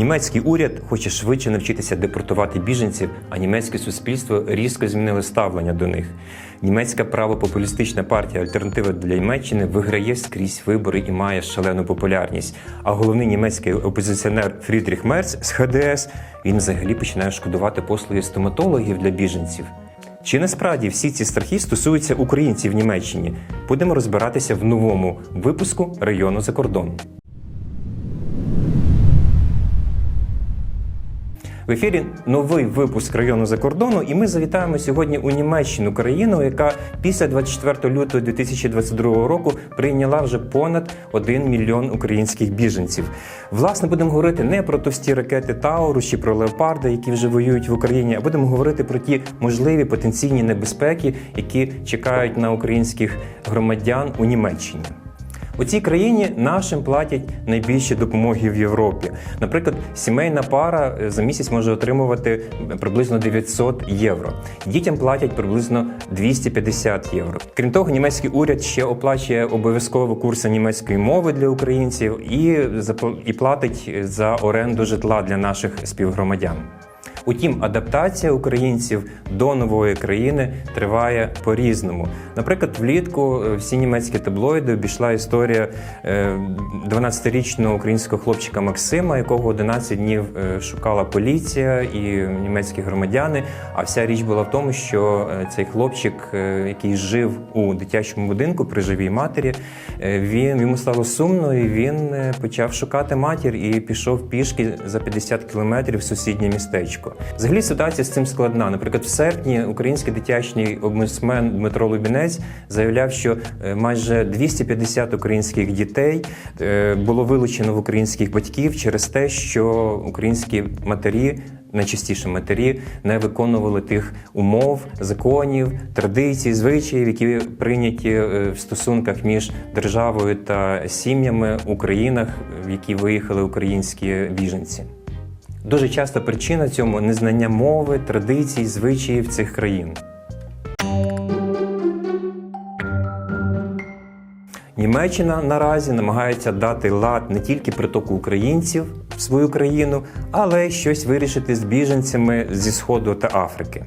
Німецький уряд хоче швидше навчитися депортувати біженців, а німецьке суспільство різко змінило ставлення до них. Німецька правопопулістична партія Альтернатива для Німеччини виграє скрізь вибори і має шалену популярність. А головний німецький опозиціонер Фрідріх Мерц з ХДС він взагалі починає шкодувати послуги стоматологів для біженців. Чи насправді всі ці страхи стосуються українців в Німеччині? Будемо розбиратися в новому випуску району за кордон. В ефірі новий випуск району за кордону, і ми завітаємо сьогодні у Німеччину, країну, яка після 24 лютого 2022 року прийняла вже понад 1 мільйон українських біженців. Власне, будемо говорити не про товсті ракети Таурус чи про леопарди, які вже воюють в Україні, а будемо говорити про ті можливі потенційні небезпеки, які чекають на українських громадян у Німеччині. У цій країні нашим платять найбільші допомоги в Європі. Наприклад, сімейна пара е, за місяць може отримувати приблизно 900 євро. Дітям платять приблизно 250 євро. Крім того, німецький уряд ще оплачує обов'язково курси німецької мови для українців і і платить за оренду житла для наших співгромадян. Утім, адаптація українців до нової країни триває по-різному. Наприклад, влітку е, всі німецькі таблоїди обійшла історія е, 12-річного українського хлопчика Максима, якого 11 днів е, шукала поліція і німецькі громадяни. А вся річ була в тому, що е, цей хлопчик, е, який жив у дитячому будинку при живій матері, е, він йому стало сумно, і він е, почав шукати матір і пішов пішки за 50 кілометрів в сусіднє містечко. Взагалі ситуація з цим складна. Наприклад, в серпні український дитячий омбудсмен Дмитро Лубінець заявляв, що е, майже 250 українських дітей е, було вилучено в українських батьків через те, що українські матері. Найчастіше матері не виконували тих умов, законів, традицій, звичаїв, які прийняті е, в стосунках між державою та сім'ями у країнах, в які виїхали українські біженці. Дуже часто причина цьому незнання мови, традицій, звичаїв цих країн. Німеччина наразі намагається дати лад не тільки притоку українців в свою країну, але й щось вирішити з біженцями зі Сходу та Африки.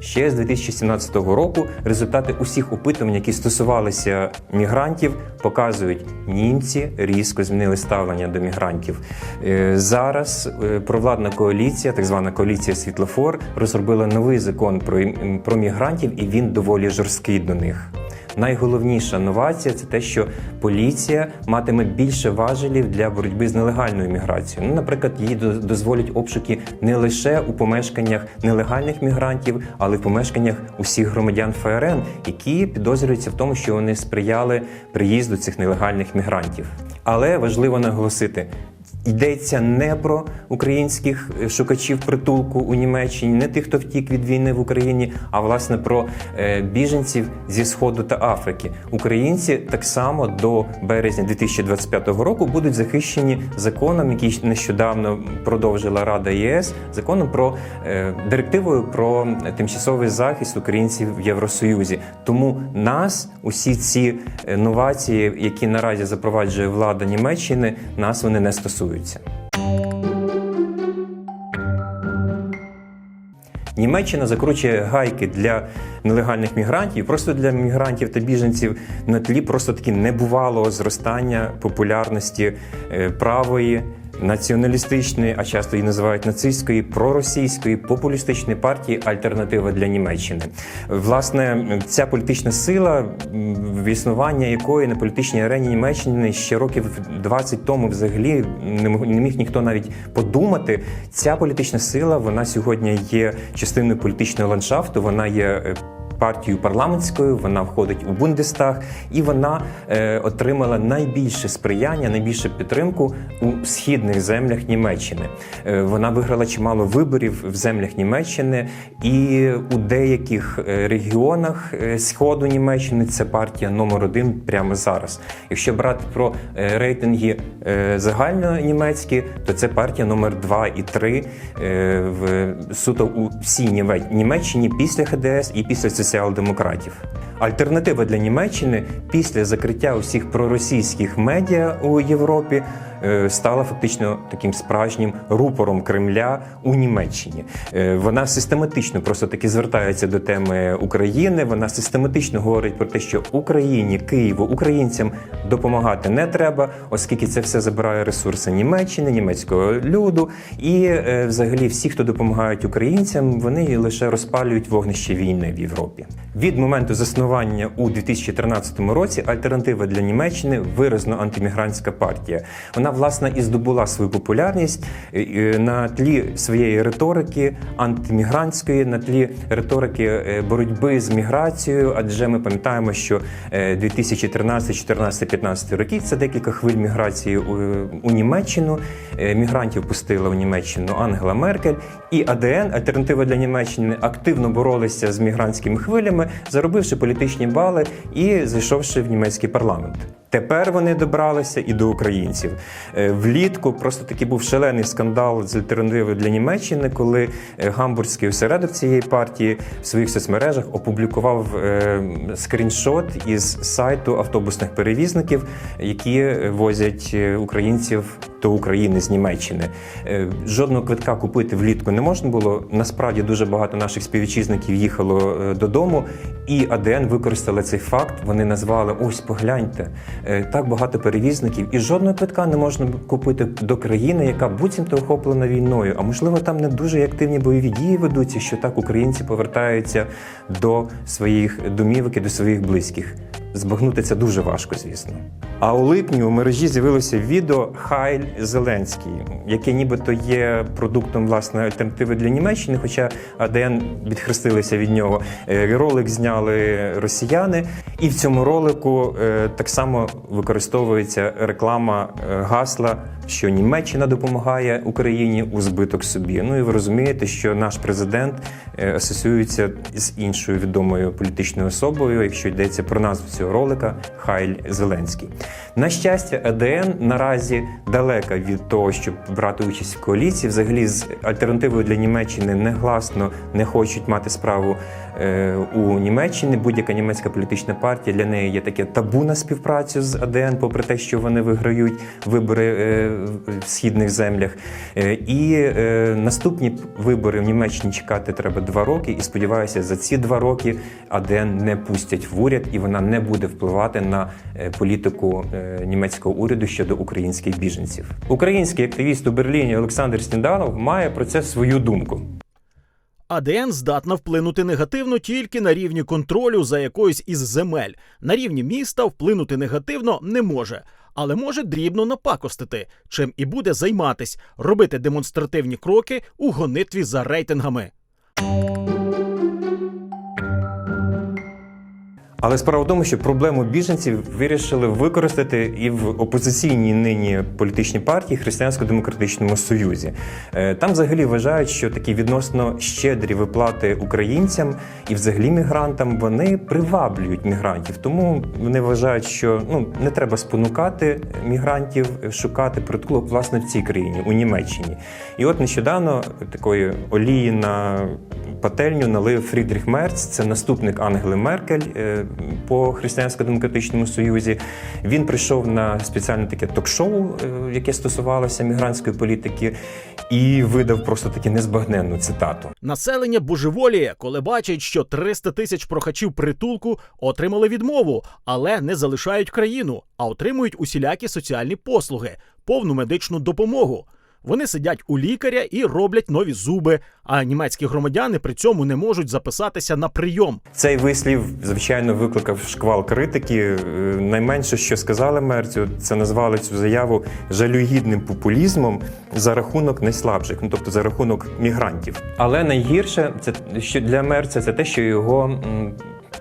Ще з 2017 року результати усіх опитувань, які стосувалися мігрантів, показують, німці різко змінили ставлення до мігрантів. Е, Зараз е, провладна коаліція, так звана коаліція Світлофор, розробила новий закон про мігрантів, і він доволі жорсткий до них. Найголовніша новація це те, що поліція матиме більше важелів для боротьби з нелегальною міграцією. Ну, наприклад, їй дозволять обшуки не лише у помешканнях нелегальних мігрантів, але й в помешканнях усіх громадян ФРН, які підозрюються в тому, що вони сприяли приїзду цих нелегальних мігрантів. Але важливо наголосити. Йдеться не про українських е, шукачів притулку у Німеччині, не тих, хто втік від війни в Україні, а власне про е, біженців зі Сходу та Африки. Українці так само до березня 2025 року будуть захищені законом, який нещодавно продовжила Рада ЄС, законом про е, директивою про тимчасовий захист українців в Євросоюзі. Тому нас усі ці новації, які наразі запроваджує влада Німеччини, нас вони не стосуються. Німеччина закручує гайки для нелегальних мігрантів, просто для мігрантів та біженців на тлі просто таки небувалого зростання популярності е, правої. Націоналістичної, а часто її називають нацистської, проросійської, популістичної партії Альтернатива для Німеччини. Власне, ця політична сила, в існування якої на політичній арені Німеччини ще років 20 тому взагалі не міг ніхто навіть подумати. Ця політична сила вона сьогодні є частиною політичного ландшафту. Вона є е, партією парламентською, вона входить у Бундестаг, і вона е, отримала найбільше сприяння, найбільше підтримку у східних землях Німеччини. Е, вона виграла чимало виборів в землях Німеччини, і у деяких е, регіонах е, сходу Німеччини це партія номер один прямо зараз. Якщо брати про е, рейтинги загальнонімецькі, то це партія номер 2 і 3 е, в суто у всій Німеччині після ХДС і після соціал-демократів. Альтернатива для Німеччини після закриття усіх проросійських медіа у Європі стала фактично таким справжнім рупором Кремля у Німеччині. Е, Вона систематично просто таки звертається до теми України. Вона систематично говорить про те, що Україні, Києву, українцям допомагати не треба, оскільки це все забирає ресурси Німеччини, німецького люду. І е, взагалі всі, хто допомагають українцям, вони лише розпалюють вогнище війни в Європі. Від моменту заснування у 2013 році альтернатива для Німеччини виразно антимігрантська партія. Вона власне і здобула свою популярність е, е, на тлі своєї риторики антимігрантської, на тлі риторики е, боротьби з міграцією. Адже ми пам'ятаємо, що е, 2013, 14, 15 роки це декілька хвиль міграції у, у Німеччину. Е, Мігрантів пустила у Німеччину Ангела Меркель і АДН, альтернатива для Німеччини, активно боролися з мігрантськими хвилями, заробивши політичні бали і зайшовши в німецький парламент. Тепер вони добралися і до українців. Е, Влітку просто таки був шалений скандал з альтернативою для Німеччини, коли е, гамбурзький осередок цієї партії в своїх соцмережах опублікував скріншот із сайту автобусних перевізників, які возять українців до України з Німеччини. Е, Жодного квитка купити влітку не можна було. Насправді дуже багато наших співвітчизників їхало е, додому, і АДН використали цей факт. Вони назвали: ось погляньте, е, так багато перевізників, і жодного квитка не можна купити до країни, яка буцімто охоплена війною. А можливо, там не дуже активні бойові дії ведуться, що так українці повертаються до своїх домівок і до своїх близьких. Збагнути це дуже важко, звісно. А у липні у мережі з'явилося відео Хайль Зеленський, яке нібито є продуктом власне альтернативи для Німеччини, хоча АДН відхрестилися від нього. Е, Ролик зняли росіяни, і в цьому ролику е, так само використовується реклама е, гасла, що Німеччина допомагає Україні у збиток собі. Ну і ви розумієте, що наш президент е, асоціюється з іншою відомою політичною особою, якщо йдеться про назву цього ролика Хайль Зеленський. На щастя, АДН наразі далека від того, щоб брати участь в коаліції. Взагалі, з альтернативою для Німеччини негласно не хочуть мати справу е, у Німеччині. Будь-яка німецька політична партія для неї є таке табу на співпрацю з АДН, попри те, що вони виграють вибори е, в східних землях. Е, і е, наступні вибори в Німеччині чекати треба два роки. І сподіваюся, за ці два роки АДН не пустять в уряд і вона не буде впливати на е, політику німецького уряду щодо українських біженців. Український активіст у Берліні Олександр Снідалов має про це свою думку. АДН здатна вплинути негативно тільки на рівні контролю за якоюсь із земель. На рівні міста вплинути негативно не може, але може дрібно напакостити, чим і буде займатись, робити демонстративні кроки у гонитві за рейтингами. Але справа в тому, що проблему біженців вирішили використати і в опозиційній нині політичній партії Християнсько-демократичному Союзі. Е, Там взагалі вважають, що такі відносно щедрі виплати українцям і взагалі мігрантам вони приваблюють мігрантів. Тому вони вважають, що ну не треба спонукати мігрантів шукати притулок власне в цій країні, у Німеччині. І от нещодавно такої олії на пательню налив Фрідріх Мерц, це наступник Ангели Меркель е, по Християнсько-демократичному союзі. Він прийшов на спеціальне таке ток-шоу, е, яке стосувалося мігрантської політики, і видав просто таки незбагненну цитату. Населення божеволіє, коли бачать, що 300 тисяч прохачів притулку отримали відмову, але не залишають країну, а отримують усілякі соціальні послуги, повну медичну допомогу. Вони сидять у лікаря і роблять нові зуби, а німецькі громадяни при цьому не можуть записатися на прийом. Цей вислів, звичайно, викликав шквал критики. Е, Найменше, що сказали мерцю, це назвали цю заяву жалюгідним популізмом за рахунок найслабших, ну тобто за рахунок мігрантів. Але найгірше це що для мерця це те, що його.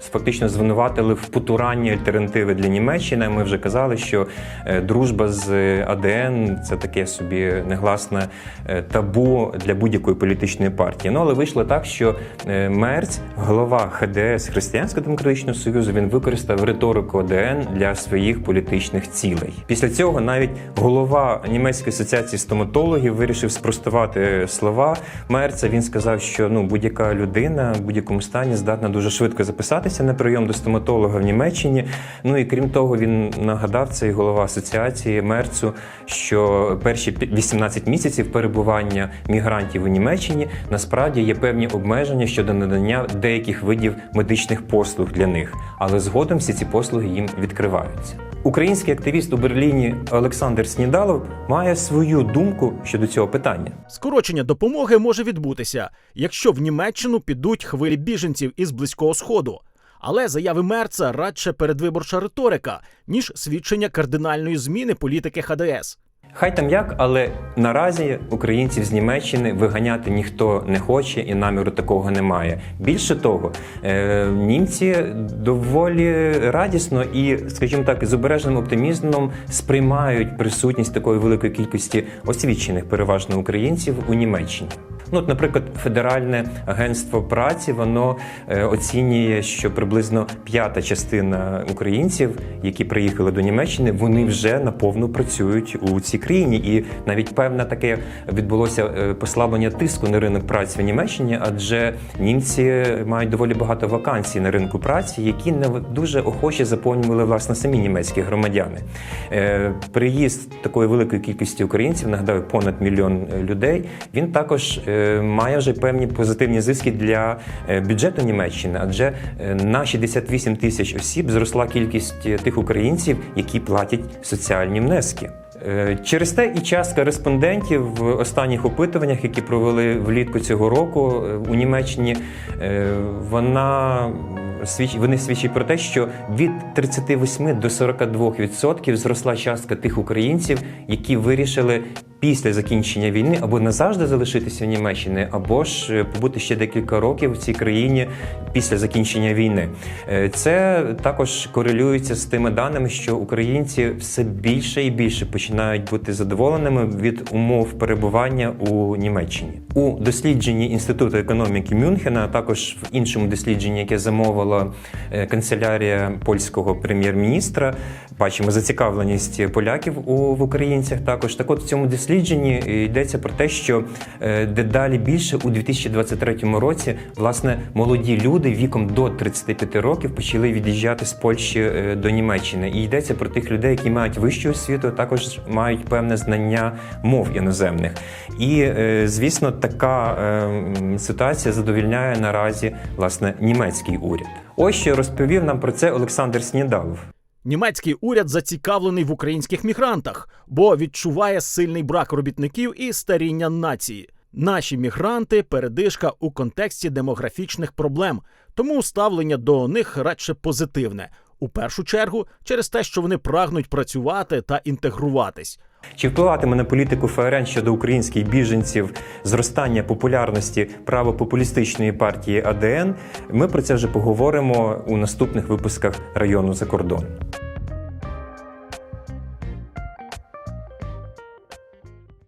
Фактично звинуватили в потуранні альтернативи для Німеччини. Ми вже казали, що е, дружба з АДН це таке собі негласне е, табу для будь-якої політичної партії. Ну але вийшло так, що е, Мерц, голова ХДС Християнсько-демократичного союзу, він використав риторику АДН для своїх політичних цілей. Після цього навіть голова німецької асоціації стоматологів вирішив спростувати слова Мерца. Він сказав, що ну будь-яка людина в будь-якому стані здатна дуже швидко записатися записатися на прийом до стоматолога в Німеччині. Ну і крім того, він нагадав цей голова асоціації Мерцу, що перші пі- 18 місяців перебування мігрантів у Німеччині насправді є певні обмеження щодо надання деяких видів медичних послуг для них, але згодом всі ці послуги їм відкриваються. Український активіст у Берліні Олександр Снідалов має свою думку щодо цього питання. Скорочення допомоги може відбутися, якщо в Німеччину підуть хвилі біженців із близького сходу. Але заяви Мерца радше передвиборча риторика, ніж свідчення кардинальної зміни політики ХДС. Хай там як, але наразі українців з Німеччини виганяти ніхто не хоче і наміру такого немає. Більше того, е, німці доволі радісно і, скажімо так, з обережним оптимізмом сприймають присутність такої великої кількості освічених переважно українців у Німеччині. Ну, от, наприклад, Федеральне агентство праці воно е, оцінює, що приблизно п'ята частина українців, які приїхали до Німеччини, вони вже наповну працюють у цій країні. І навіть певне таке відбулося е, послаблення тиску на ринок праці в Німеччині, адже німці мають доволі багато вакансій на ринку праці, які не дуже охоче заповнювали власне самі німецькі громадяни. Е, Приїзд такої великої кількості українців, нагадаю, понад мільйон людей. Він також має вже певні позитивні зиски для е, бюджету Німеччини, адже е, на 68 тисяч осіб зросла кількість е, тих українців, які платять соціальні внески. Е, Через те і частка респондентів в останніх опитуваннях, які провели влітку цього року е, у Німеччині, е, вона вони свідчать про те, що від 38 до 42% зросла частка тих українців, які вирішили після закінчення війни або назавжди залишитися в Німеччині, або ж е, побути ще декілька років в цій країні після закінчення війни. Е, Це також корелюється з тими даними, що українці все більше і більше починають бути задоволеними від умов перебування у Німеччині. У дослідженні інституту економіки Мюнхена, а також в іншому дослідженні, яке замовила е, канцелярія польського прем'єр-міністра, бачимо зацікавленість поляків у в українцях. Також так, от в цьому дослідженні йдеться про те, що е, дедалі більше у 2023 році власне молоді люди віком до 35 років почали від'їжджати з Польщі е, до Німеччини. І йдеться про тих людей, які мають вищу освіту, а також мають певне знання мов іноземних. І е, звісно, така е, ситуація задовільняє наразі власне німецький уряд. Ось що розповів нам про це Олександр Снідалов. Німецький уряд зацікавлений в українських мігрантах, бо відчуває сильний брак робітників і старіння нації. Наші мігранти передишка у контексті демографічних проблем, тому ставлення до них радше позитивне. У першу чергу через те, що вони прагнуть працювати та інтегруватись. Чи впливатиме на політику ФРН щодо українських біженців зростання популярності правопопулістичної партії АДН? Ми про це вже поговоримо у наступних випусках району за кордон.